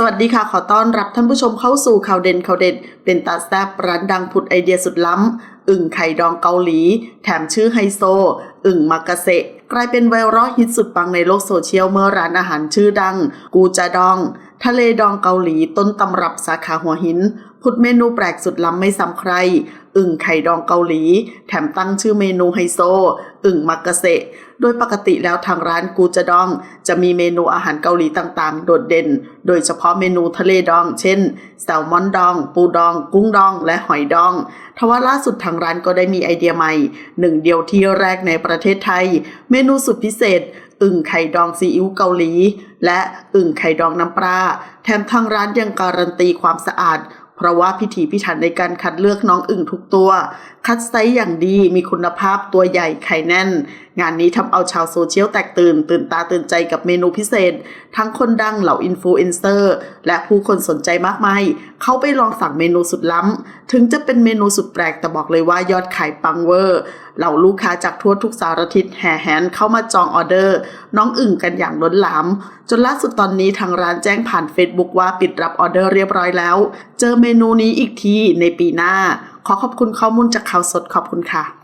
สวัสดีค่ะ ขอต้อนรับท่านผู้ชมเข้าสู่ข่าวเด่นข่าวเด็ด เป็นตาแซบร้านดังผุดไอเดียสุดล้ำ อึ่งไข่ดองเกาหลี แถมชื่อไฮโซ อึ่งมากาเซกลายเป็นไวรัลฮิตสุดปังในโลกโซเชียลเมื่อร้านอาหารชื่อดัง กูจาดอง ทะเลดองเกาหลีต้นตำรับสาขาหัวหินผุดเมนูแปลกสุดล้ำไม่ซ้ำใคร อึ่งไข่ดองเกาหลี แถมตั้งชื่อเมนูไฮโซ อึ่งมากาเซโดยปกติแล้วทางร้านกูจะดอง จะมีเมนูอาหารเกาหลีต่างๆ โดดเด่น โดยเฉพาะเมนูทะเลดอง เช่น แซลมอนดอง ปูดอง กุ้งดอง และหอยดอง ทว่าล่าสุดทางร้านก็ได้มีไอเดียใหม่ หนึ่งเดียวที่แรกในประเทศไทย เมนูสุดพิเศษ อึ่งไข่ดองซีอิ๊วเกาหลี และอึ่งไข่ดองน้ำปลาแถมทางร้านยังการันตีความสะอาด เพราะว่าพิถีพิถันในการคัดเลือกน้องอึ่งทุกตัว คัดไซส์อย่างดีมีคุณภาพตัวใหญ่ไข่แน่น งานนี้ทำเอาชาวโซเชียลแตกตื่น ตื่นตาตื่นใจกับเมนูพิเศษ ทั้งคนดังเหล่าอินฟลูเอนเซอร์และผู้คนสนใจมากมาย เขาไปลองสั่งเมนูสุดล้ำ ถึงจะเป็นเมนูสุดแปลกแต่บอกเลยว่ายอดขายปังเวอร์เหล่าลูกค้าจากทั่วทุกสารทิศแห่แหนเข้ามาจองออเดอร์ น้องอึ่งกันอย่างล้นหลาม จนล่าสุดตอนนี้ทางร้านแจ้งผ่าน Facebook ว่าปิดรับออเดอร์เรียบร้อยแล้ว เจอเมเมนูนี้อีกทีในปีหน้า ขอขอบคุณข้อมูลจากข่าวสดขอบคุณค่ะ